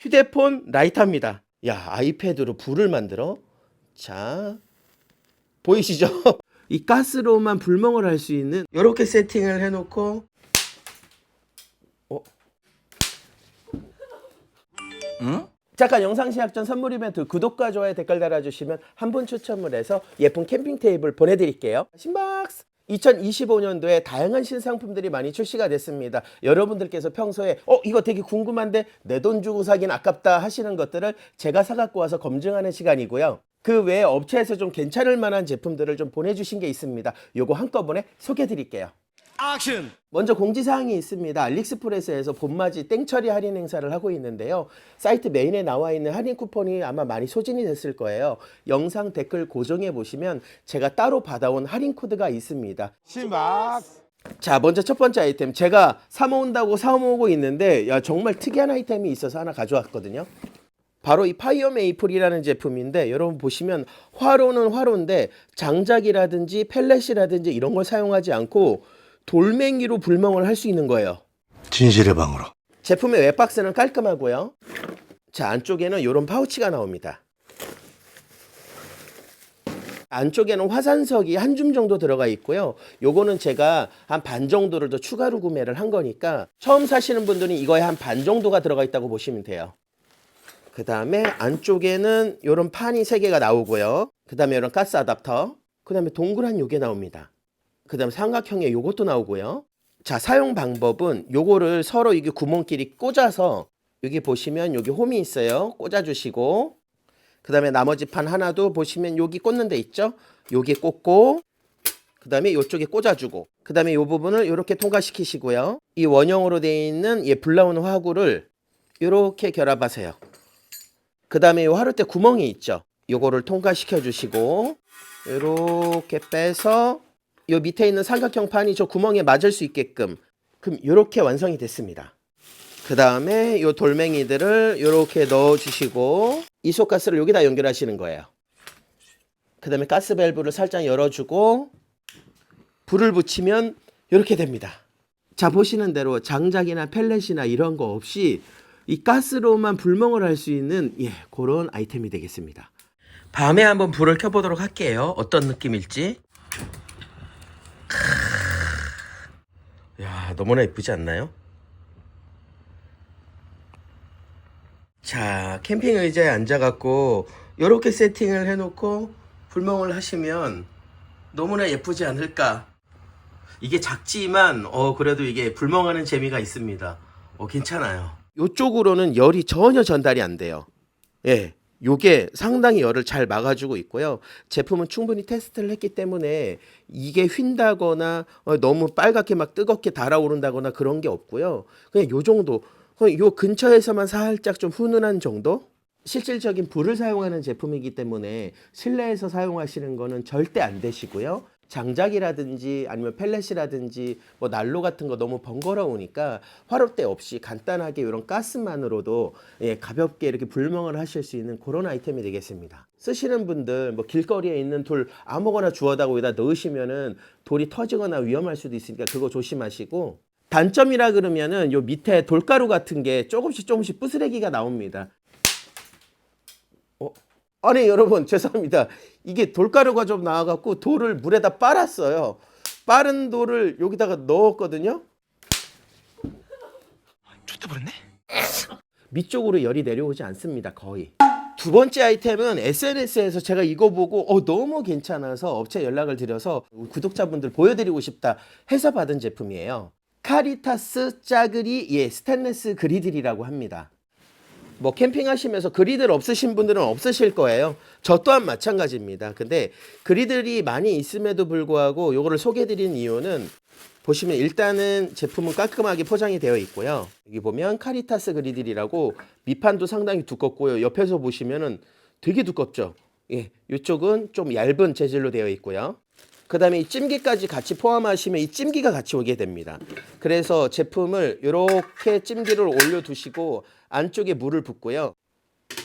휴대폰 라이터입니다. 야, 아이패드로 불을 만들어? 자, 보이시죠? 이 가스로만 불멍을 할 수 있는 이렇게 세팅을 해놓고 어? 잠깐 영상 시작 전 선물 이벤트 구독과 좋아요 댓글 달아주시면 한 분 추첨을 해서 예쁜 캠핑 테이블 보내드릴게요. 신박스! 2025년도에 다양한 신상품들이 많이 출시가 됐습니다. 여러분들께서 평소에 어 이거 되게 궁금한데 내 돈 주고 사긴 아깝다 하시는 것들을 제가 사갖고 와서 검증하는 시간이고요. 그 외에 업체에서 좀 괜찮을 만한 제품들을 좀 보내주신 게 있습니다. 요거 한꺼번에 소개해 드릴게요. 액션! 먼저 공지사항이 있습니다. 알릭스프레스에서 봄맞이 땡처리 할인 행사를 하고 있는데요. 사이트 메인에 나와 있는 할인 쿠폰이 아마 많이 소진이 됐을 거예요. 영상 댓글 고정해 보시면 제가 따로 받아온 할인 코드가 있습니다. 신박! 자, 먼저 첫 번째 아이템. 제가 사 모은다고 사 모으고 있는데, 야, 정말 특이한 아이템이 있어서 하나 가져왔거든요. 바로 이 파이어 메이플이라는 제품인데, 여러분 보시면 화로는 화로인데, 장작이라든지 펠렛이라든지 이런 걸 사용하지 않고 돌멩이로 불멍을 할 수 있는 거예요. 진실의 방으로. 제품의 웹박스는 깔끔하고요. 자, 안쪽에는 이런 파우치가 나옵니다. 안쪽에는 화산석이 한 줌 정도 들어가 있고요. 요거는 제가 한 반 정도를 더 추가로 구매를 한 거니까 처음 사시는 분들은 이거에 한 반 정도가 들어가 있다고 보시면 돼요. 그 다음에 안쪽에는 이런 판이 세 개가 나오고요. 그 다음에 이런 가스 아답터. 그 다음에 동그란 요게 나옵니다. 그 다음에 삼각형의 요것도 나오고요. 자, 사용 방법은 요거를 서로 이게 구멍끼리 꽂아서 여기 보시면 여기 홈이 있어요. 꽂아주시고 그 다음에 나머지 판 하나도 보시면 여기 꽂는 데 있죠? 여기 꽂고 그 다음에 이쪽에 꽂아주고 그 다음에 이 부분을 이렇게 통과시키시고요. 이 원형으로 되어 있는 이 불나오는 화구를 이렇게 결합하세요. 그 다음에 이 화롯대 구멍이 있죠? 요거를 통과시켜 주시고 이렇게 빼서 요 밑에 있는 삼각형 판이 저 구멍에 맞을 수 있게끔 그럼 이렇게 완성이 됐습니다. 그 다음에 요 돌멩이들을 이렇게 넣어주시고 이소가스를 여기다 연결하시는 거예요. 그 다음에 가스 밸브를 살짝 열어주고 불을 붙이면 이렇게 됩니다. 자 보시는 대로 장작이나 펠렛이나 이런 거 없이 이 가스로만 불멍을 할 수 있는 예 그런 아이템이 되겠습니다. 밤에 한번 불을 켜보도록 할게요. 어떤 느낌일지. 야 너무나 예쁘지 않나요? 자 캠핑 의자에 앉아갖고 이렇게 세팅을 해놓고 불멍을 하시면 너무나 예쁘지 않을까? 이게 작지만 어 그래도 이게 불멍하는 재미가 있습니다. 어 괜찮아요. 이쪽으로는 열이 전혀 전달이 안 돼요. 예 요게 상당히 열을 잘 막아주고 있고요. 제품은 충분히 테스트를 했기 때문에 이게 휜다거나 어, 너무 빨갛게 막 뜨겁게 달아오른다거나 그런 게 없고요. 그냥 요 정도. 요 근처에서만 살짝 좀 훈훈한 정도? 실질적인 불을 사용하는 제품이기 때문에 실내에서 사용하시는 거는 절대 안 되시고요. 장작이라든지 아니면 펠렛이라든지 뭐 난로 같은 거 너무 번거로우니까 화롯대 없이 간단하게 이런 가스만으로도 예, 가볍게 이렇게 불멍을 하실 수 있는 그런 아이템이 되겠습니다. 쓰시는 분들 뭐 길거리에 있는 돌 아무거나 주워다 거기다 넣으시면은 돌이 터지거나 위험할 수도 있으니까 그거 조심하시고 단점이라 그러면은 요 밑에 돌가루 같은 게 조금씩 조금씩 부스레기가 나옵니다. 어? 아니 여러분 죄송합니다. 이게 돌가루가 좀 나와갖고 돌을 물에다 빨았어요. 빠른 돌을 여기다가 넣었거든요. 좋다 버렸네? 밑쪽으로 열이 내려오지 않습니다. 거의. 두 번째 아이템은 SNS에서 제가 이거 보고 어, 너무 괜찮아서 업체 연락을 드려서 구독자분들 보여드리고 싶다 해서 받은 제품이에요. 카리타스 짜그리 예 스테인레스 그리들이라고 합니다. 뭐 캠핑하시면서 그리들 없으신 분들은 없으실 거예요. 저 또한 마찬가지입니다. 근데 그리들이 많이 있음에도 불구하고 요거를 소개해드린 이유는 보시면 일단은 제품은 깔끔하게 포장이 되어 있고요. 여기 보면 카리타스 그리들이라고 밑판도 상당히 두껍고요. 옆에서 보시면은 되게 두껍죠. 예, 이쪽은 좀 얇은 재질로 되어 있고요. 그 다음에 이 찜기까지 같이 포함하시면 이 찜기가 같이 오게 됩니다. 그래서 제품을 이렇게 찜기를 올려두시고 안쪽에 물을 붓고요.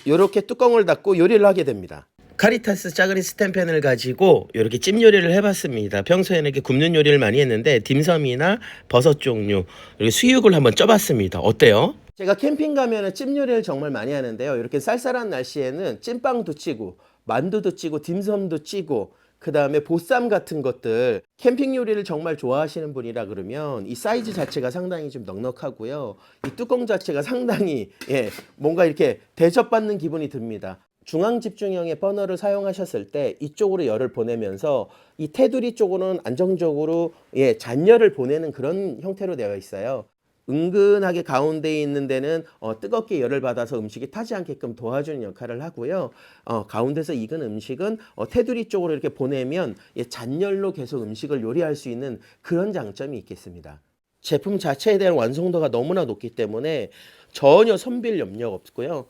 이렇게 뚜껑을 닫고 요리를 하게 됩니다. 카리타스 짜그리 스탬펜을 가지고 이렇게 찜 요리를 해봤습니다. 평소에는 이렇게 굽는 요리를 많이 했는데 딤섬이나 버섯 종류 그리고 수육을 한번 쪄봤습니다. 어때요? 제가 캠핑 가면은 찜 요리를 정말 많이 하는데요. 이렇게 쌀쌀한 날씨에는 찐빵도 찌고 만두도 찌고 딤섬도 찌고 그 다음에 보쌈 같은 것들 캠핑 요리를 정말 좋아하시는 분이라 그러면 이 사이즈 자체가 상당히 좀 넉넉하고요. 이 뚜껑 자체가 상당히 예 뭔가 이렇게 대접받는 기분이 듭니다. 중앙 집중형의 버너를 사용하셨을 때 이쪽으로 열을 보내면서 이 테두리 쪽으로는 안정적으로 예 잔열을 보내는 그런 형태로 되어 있어요. 은근하게 가운데에 있는 데는 어, 뜨겁게 열을 받아서 음식이 타지 않게끔 도와주는 역할을 하고요. 어, 가운데서 익은 음식은 어, 테두리 쪽으로 이렇게 보내면 예, 잔열로 계속 음식을 요리할 수 있는 그런 장점이 있겠습니다. 제품 자체에 대한 완성도가 너무나 높기 때문에 전혀 선빌 염려가 없고요.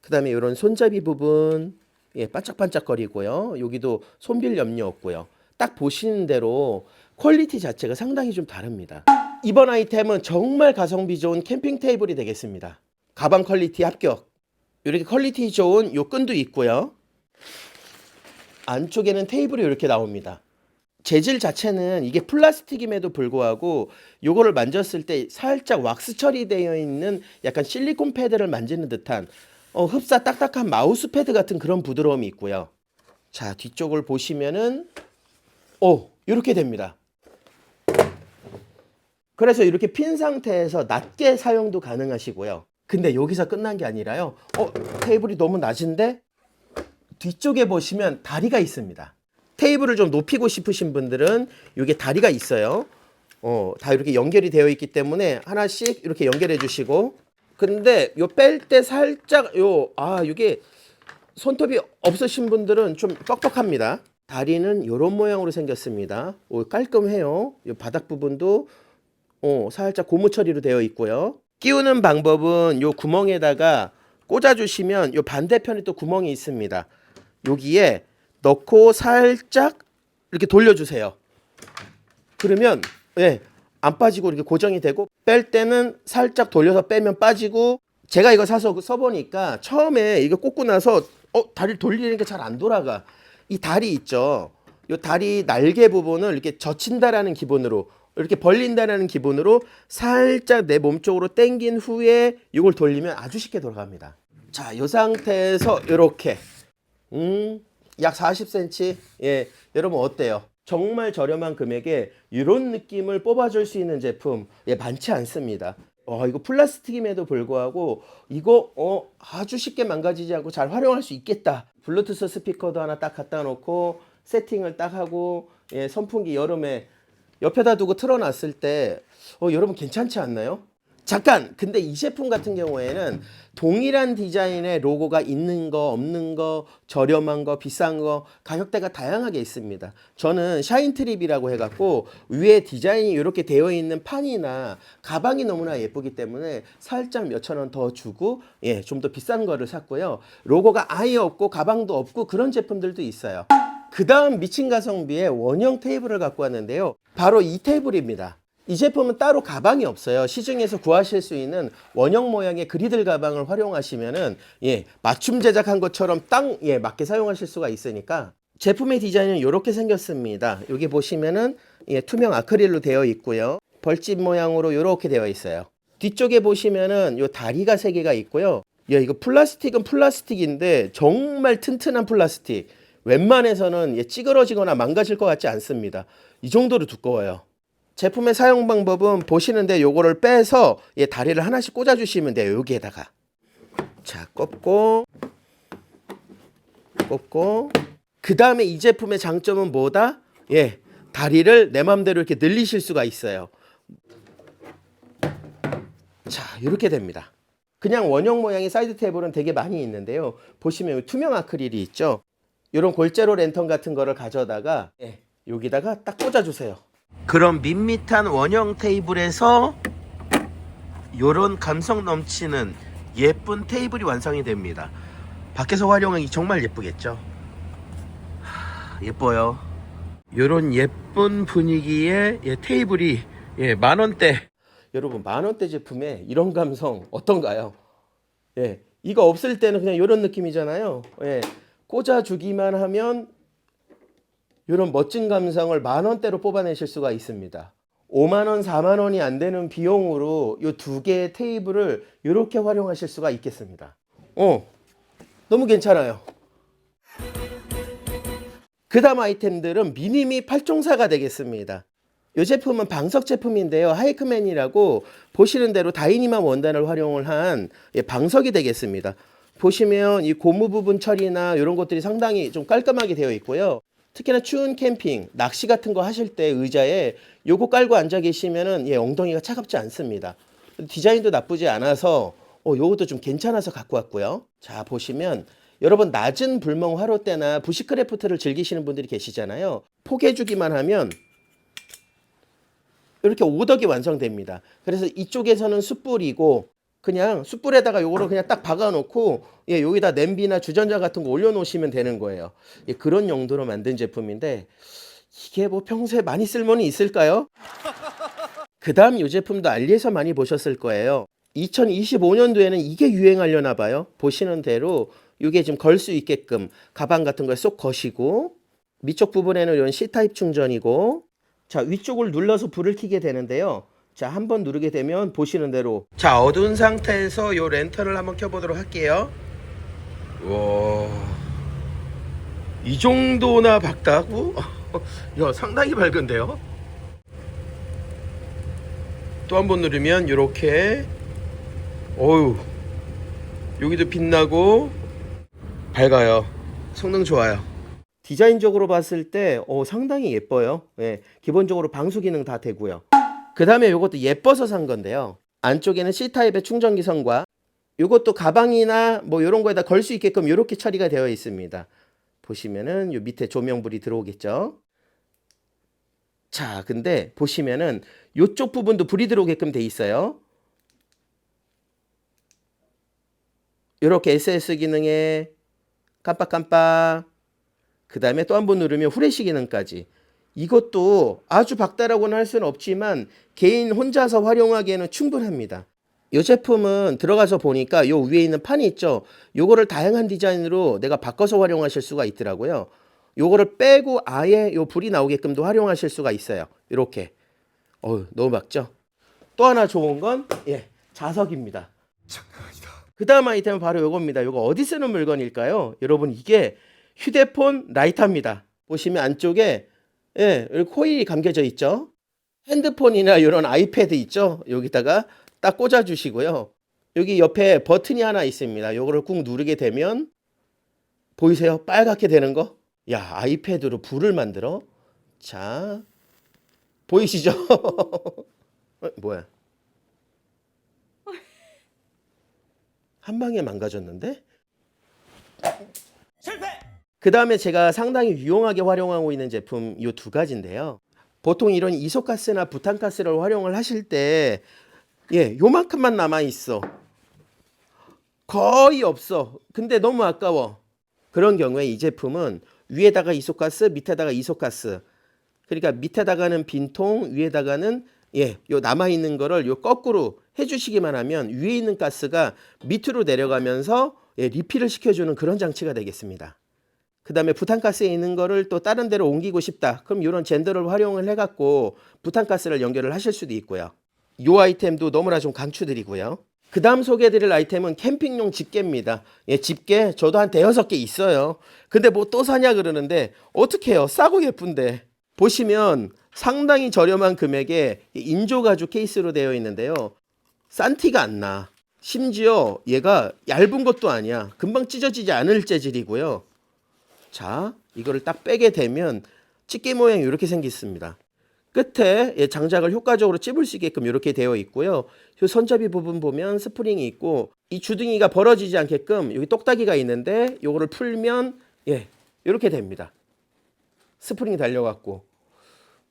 그 다음에 이런 손잡이 부분 예, 반짝반짝거리고요. 여기도 손빌 염려 없고요. 딱 보시는 대로 퀄리티 자체가 상당히 좀 다릅니다. 이번 아이템은 정말 가성비 좋은 캠핑 테이블이 되겠습니다. 가방 퀄리티 합격. 이렇게 퀄리티 좋은 요 끈도 있고요. 안쪽에는 테이블이 이렇게 나옵니다. 재질 자체는 이게 플라스틱임에도 불구하고 요거를 만졌을 때 살짝 왁스 처리되어 있는 약간 실리콘 패드를 만지는 듯한 어, 흡사 딱딱한 마우스 패드 같은 그런 부드러움이 있고요. 자, 뒤쪽을 보시면은 오, 이렇게 됩니다. 그래서 이렇게 핀 상태에서 낮게 사용도 가능하시고요. 근데 여기서 끝난 게 아니라요. 어, 테이블이 너무 낮은데 뒤쪽에 보시면 다리가 있습니다. 테이블을 좀 높이고 싶으신 분들은 이게 다리가 있어요. 어, 다 이렇게 연결이 되어 있기 때문에 하나씩 이렇게 연결해 주시고 근데 요 뺄 때 살짝 요 아, 이게 손톱이 없으신 분들은 좀 뻑뻑합니다. 다리는 이런 모양으로 생겼습니다. 오, 깔끔해요. 이 바닥 부분도 어, 살짝 고무 처리로 되어 있고요. 끼우는 방법은 요 구멍에다가 꽂아 주시면 요 반대편에 또 구멍이 있습니다. 여기에 넣고 살짝 이렇게 돌려 주세요. 그러면 예, 안 빠지고 이렇게 고정이 되고 뺄 때는 살짝 돌려서 빼면 빠지고 제가 이거 사서 써보니까 처음에 이거 꽂고 나서 어 다리를 돌리는 게잘안 돌아가 이 다리 있죠 이 다리 날개 부분을 이렇게 젖힌다라는 기분으로 이렇게 벌린다라는 기분으로 살짝 내 몸 쪽으로 당긴 후에 이걸 돌리면 아주 쉽게 돌아갑니다 자 이 상태에서 이렇게 음, 약 40cm. 예, 여러분 어때요? 정말 저렴한 금액에 이런 느낌을 뽑아줄 수 있는 제품 예, 많지 않습니다. 어, 이거 플라스틱임에도 불구하고 이거 어, 아주 쉽게 망가지지 않고 잘 활용할 수 있겠다. 블루투스 스피커도 하나 딱 갖다 놓고 세팅을 딱 하고 예, 선풍기 여름에 옆에다 두고 틀어놨을 때 어, 여러분 괜찮지 않나요? 잠깐 근데 이 제품 같은 경우에는 동일한 디자인의 로고가 있는 거 없는 거 저렴한 거 비싼 거 가격대가 다양하게 있습니다. 저는 샤인트립이라고 해갖고 위에 디자인이 이렇게 되어 있는 판이나 가방이 너무나 예쁘기 때문에 살짝 몇천 원 더 주고 예 좀 더 비싼 거를 샀고요. 로고가 아예 없고 가방도 없고 그런 제품들도 있어요 그 다음 미친 가성비의 원형 테이블을 갖고 왔는데요 바로 이 테이블입니다 이 제품은 따로 가방이 없어요. 시중에서 구하실 수 있는 원형 모양의 그리들 가방을 활용하시면은 예, 맞춤 제작한 것처럼 딱 예, 맞게 사용하실 수가 있으니까 제품의 디자인은 이렇게 생겼습니다. 여기 보시면은 예, 투명 아크릴로 되어 있고요. 벌집 모양으로 이렇게 되어 있어요. 뒤쪽에 보시면은 요 다리가 세 개가 있고요. 야, 이거 플라스틱은 플라스틱인데 정말 튼튼한 플라스틱. 웬만해서는 예, 찌그러지거나 망가질 것 같지 않습니다. 이 정도로 두꺼워요. 제품의 사용 방법은 보시는데 요거를 빼서 예, 다리를 하나씩 꽂아 주시면 돼요. 여기에다가. 자, 꼽고 꼽고 그 다음에 이 제품의 장점은 뭐다? 예. 다리를 내 맘대로 이렇게 늘리실 수가 있어요. 자, 이렇게 됩니다. 그냥 원형 모양의 사이드 테이블은 되게 많이 있는데요. 보시면 투명 아크릴이 있죠. 이런 골제로 랜턴 같은 거를 가져다가 예, 여기다가 딱 꽂아 주세요. 그런 밋밋한 원형 테이블에서 요런 감성 넘치는 예쁜 테이블이 완성이 됩니다. 밖에서 활용하기 정말 예쁘겠죠? 하, 예뻐요. 요런 예쁜 분위기의 예, 테이블이 예, 만 원대. 여러분 만 원대 제품에 이런 감성 어떤가요? 예, 이거 없을 때는 그냥 이런 느낌이잖아요. 예, 꽂아주기만 하면 이런 멋진 감성을 만 원대로 뽑아내실 수가 있습니다. 5만 원, 4만 원이 안 되는 비용으로 이 두 개의 테이블을 이렇게 활용하실 수가 있겠습니다. 어, 너무 괜찮아요. 그 다음 아이템들은 미니미 8종사가 되겠습니다. 이 제품은 방석 제품인데요. 하이크맨이라고 보시는 대로 다이니만 원단을 활용을 한 예, 방석이 되겠습니다. 보시면 이 고무 부분 처리나 이런 것들이 상당히 좀 깔끔하게 되어 있고요. 특히나 추운 캠핑, 낚시 같은 거 하실 때 의자에 요거 깔고 앉아 계시면은 예, 엉덩이가 차갑지 않습니다. 디자인도 나쁘지 않아서 어, 요것도 좀 괜찮아서 갖고 왔고요. 자, 보시면 여러분 낮은 불멍 화로대나 부시크래프트를 즐기시는 분들이 계시잖아요. 포개 주기만 하면 이렇게 오덕이 완성됩니다. 그래서 이쪽에서는 숯불이고 그냥 숯불에다가 요거를 그냥 딱 박아놓고 예 여기다 냄비나 주전자 같은 거 올려놓으시면 되는 거예요. 예, 그런 용도로 만든 제품인데 이게 뭐 평소에 많이 쓸모는 있을까요? 그 다음 이 제품도 알리에서 많이 보셨을 거예요. 2025년도에는 이게 유행하려나 봐요. 보시는 대로 이게 지금 걸 수 있게끔 가방 같은 걸 쏙 거시고 밑쪽 부분에는 이런 C타입 충전이고 자 위쪽을 눌러서 불을 켜게 되는데요. 자 한번 누르게 되면 보시는 대로 자 어두운 상태에서 요 랜턴을 한번 켜보도록 할게요. 와 이 정도나 밝다고? 야 상당히 밝은데요. 또 한 번 누르면 이렇게 어유 여기도 빛나고 밝아요. 성능 좋아요. 디자인적으로 봤을 때 어, 상당히 예뻐요. 예, 기본적으로 방수 기능 다 되고요. 그 다음에 이것도 예뻐서 산 건데요. 안쪽에는 C타입의 충전기 선과 이것도 가방이나 뭐 이런 거에다 걸 수 있게끔 이렇게 처리가 되어 있습니다. 보시면은 요 밑에 조명불이 들어오겠죠. 자, 근데 보시면은 요쪽 부분도 불이 들어오게끔 돼 있어요. 이렇게 SS 기능에 깜빡깜빡 그 다음에 또 한 번 누르면 후레쉬 기능까지 이것도 아주 박다라고는 할 수는 없지만 개인 혼자서 활용하기에는 충분합니다. 이 제품은 들어가서 보니까 요 위에 있는 판이 있죠. 요거를 다양한 디자인으로 내가 바꿔서 활용하실 수가 있더라고요. 요거를 빼고 아예 요 불이 나오게끔도 활용하실 수가 있어요. 이렇게. 어우, 너무 막죠? 또 하나 좋은 건 예, 자석입니다. 그 다음 아이템은 바로 요겁니다. 요거 어디 쓰는 물건일까요? 여러분 이게 휴대폰 라이터입니다. 보시면 안쪽에 예, 코일이 감겨져 있죠. 핸드폰이나 이런 아이패드 있죠. 여기다가 딱 꽂아 주시고요. 여기 옆에 버튼이 하나 있습니다. 요거를 꾹 누르게 되면 보이세요? 빨갛게 되는 거? 야, 아이패드로 불을 만들어? 자, 보이시죠? 어, 뭐야? 한 방에 망가졌는데? 그 다음에 제가 상당히 유용하게 활용하고 있는 제품 이 두 가지인데요. 보통 이런 이소가스나 부탄가스를 활용을 하실 때, 예, 요만큼만 남아 있어. 거의 없어. 근데 너무 아까워. 그런 경우에 이 제품은 위에다가 이소가스, 밑에다가 이소가스. 그러니까 밑에다가는 빈통, 위에다가는 예, 요 남아 있는 거를 요 거꾸로 해 주시기만 하면 위에 있는 가스가 밑으로 내려가면서 예, 리필을 시켜 주는 그런 장치가 되겠습니다. 그 다음에 부탄가스에 있는 거를 또 다른 데로 옮기고 싶다. 그럼 이런 젠더를 활용을 해갖고 부탄가스를 연결을 하실 수도 있고요. 이 아이템도 너무나 좀 강추드리고요. 그 다음 소개해드릴 아이템은 캠핑용 집게입니다. 예, 집게 저도 한 대여섯 개 있어요. 근데 뭐 또 사냐 그러는데 어떻게 해요? 싸고 예쁜데. 보시면 상당히 저렴한 금액에 인조 가죽 케이스로 되어 있는데요. 싼 티가 안 나. 심지어 얘가 얇은 것도 아니야. 금방 찢어지지 않을 재질이고요. 자, 이거를 딱 빼게 되면 집게 모양이 이렇게 생겼습니다. 끝에 예, 장작을 효과적으로 찝을 수 있게끔 이렇게 되어 있고요. 이 손잡이 부분 보면 스프링이 있고 이 주둥이가 벌어지지 않게끔 여기 똑딱이가 있는데 요거를 풀면 예, 이렇게 됩니다. 스프링이 달려갖고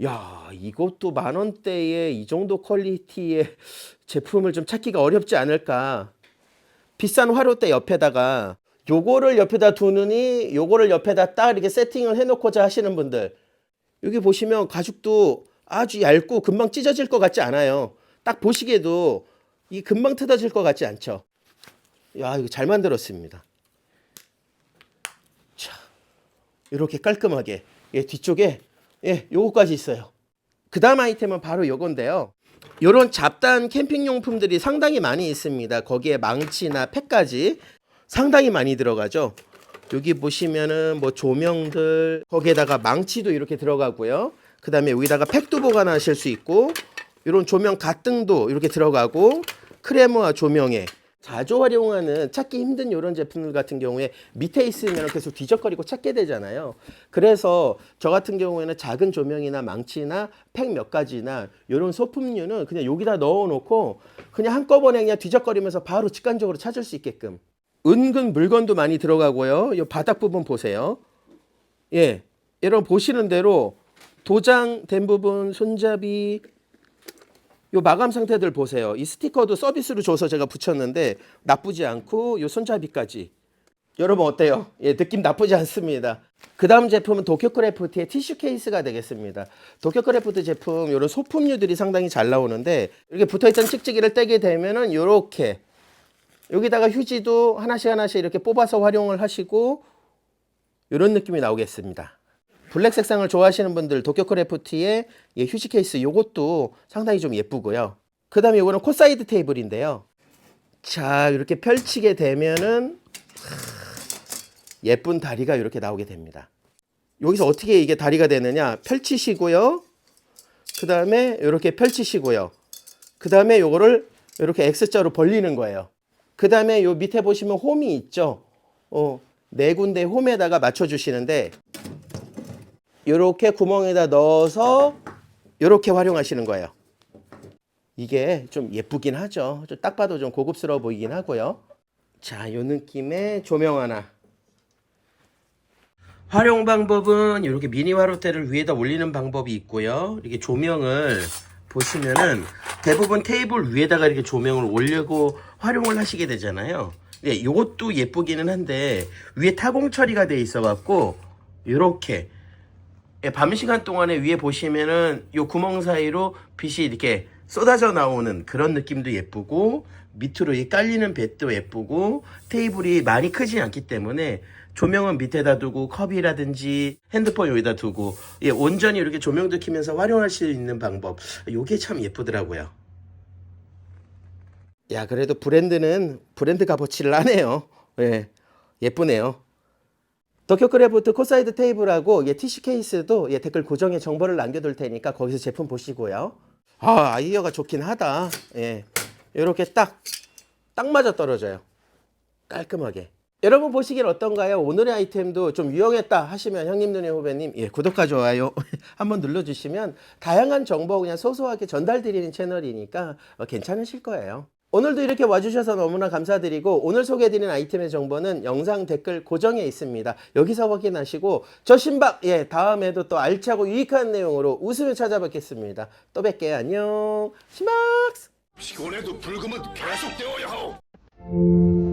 야 이것도 만 원대에 이 정도 퀄리티의 제품을 좀 찾기가 어렵지 않을까. 비싼 화로대 옆에다가 요거를 옆에다 두느니 요거를 옆에다 딱 이렇게 세팅을 해놓고자 하시는 분들 여기 보시면 가죽도 아주 얇고 금방 찢어질 것 같지 않아요. 딱 보시기에도 이 금방 뜯어질 것 같지 않죠. 야 이거 잘 만들었습니다. 자 이렇게 깔끔하게 예, 뒤쪽에 예 요거까지 있어요. 그 다음 아이템은 바로 요건데요. 요런 잡다한 캠핑 용품들이 상당히 많이 있습니다. 거기에 망치나 팩까지 상당히 많이 들어가죠. 여기 보시면은 뭐 조명들 거기에다가 망치도 이렇게 들어가고요. 그 다음에 여기다가 팩도 보관하실 수 있고 이런 조명 가등도 이렇게 들어가고 크레모와 조명에 자주 활용하는 찾기 힘든 이런 제품들 같은 경우에 밑에 있으면 계속 뒤적거리고 찾게 되잖아요. 그래서 저 같은 경우에는 작은 조명이나 망치나 팩 몇 가지나 이런 소품류는 그냥 여기다 넣어놓고 그냥 한꺼번에 그냥 뒤적거리면서 바로 직관적으로 찾을 수 있게끔 은근 물건도 많이 들어가고요. 이 바닥 부분 보세요. 예, 여러분 보시는 대로 도장된 부분, 손잡이, 요 마감 상태들 보세요. 이 스티커도 서비스로 줘서 제가 붙였는데 나쁘지 않고 요 손잡이까지. 여러분 어때요? 예, 느낌 나쁘지 않습니다. 그 다음 제품은 도쿄크래프트의 티슈 케이스가 되겠습니다. 도쿄크래프트 제품 이런 소품류들이 상당히 잘 나오는데 이렇게 붙어있던 찍찍이를 떼게 되면은 요렇게 여기다가 휴지도 하나씩 하나씩 이렇게 뽑아서 활용을 하시고 이런 느낌이 나오겠습니다. 블랙 색상을 좋아하시는 분들 도쿄크래프트의 예, 휴지 케이스 요것도 상당히 좀 예쁘고요. 그 다음에 요거는 코사이드 테이블인데요. 자 이렇게 펼치게 되면은 하, 예쁜 다리가 이렇게 나오게 됩니다. 여기서 어떻게 이게 다리가 되느냐 펼치시고요. 그 다음에 이렇게 펼치시고요. 그 다음에 요거를 이렇게 X자로 벌리는 거예요. 그 다음에 요 밑에 보시면 홈이 있죠. 어, 네 군데 홈에다가 맞춰주시는데 이렇게 구멍에다 넣어서 이렇게 활용하시는 거예요. 이게 좀 예쁘긴 하죠. 좀 딱 봐도 좀 고급스러워 보이긴 하고요. 자, 이 느낌의 조명 하나. 활용 방법은 이렇게 미니 화로대를 위에다 올리는 방법이 있고요. 이렇게 조명을 보시면은 대부분 테이블 위에다가 이렇게 조명을 올리고 활용을 하시게 되잖아요. 네, 이것도 예쁘기는 한데 위에 타공 처리가 돼 있어 갖고 이렇게 예, 밤 시간 동안에 위에 보시면은 요 구멍 사이로 빛이 이렇게 쏟아져 나오는 그런 느낌도 예쁘고 밑으로 이 깔리는 뱃도 예쁘고 테이블이 많이 크지 않기 때문에 조명은 밑에다 두고 컵이라든지 핸드폰 여기다 두고 예, 온전히 이렇게 조명도 켜면서 활용할 수 있는 방법 요게 참 예쁘더라고요. 야 그래도 브랜드는 브랜드 값어치를 하네요. 예, 예쁘네요. 도쿄크래프트 코사이드 테이블하고 예, 티슈 케이스도 예, 댓글 고정에 정보를 남겨둘 테니까 거기서 제품 보시고요. 아 아이디어가 좋긴 하다. 예, 이렇게 딱 딱 맞아 떨어져요. 깔끔하게. 여러분 보시기엔 어떤가요? 오늘의 아이템도 좀 유용했다 하시면 형님 누님 후배님 예, 구독과 좋아요 한번 눌러주시면 다양한 정보 그냥 소소하게 전달드리는 채널이니까 어, 괜찮으실 거예요. 오늘도 이렇게 와주셔서 너무나 감사드리고 오늘 소개해드린 아이템의 정보는 영상 댓글 고정에 있습니다. 여기서 확인하시고 저 신박 예 다음에도 또 알차고 유익한 내용으로 웃으며 찾아뵙겠습니다. 또 뵐게요. 안녕. 신박스. 피곤해도 불금은 계속되어야 하오.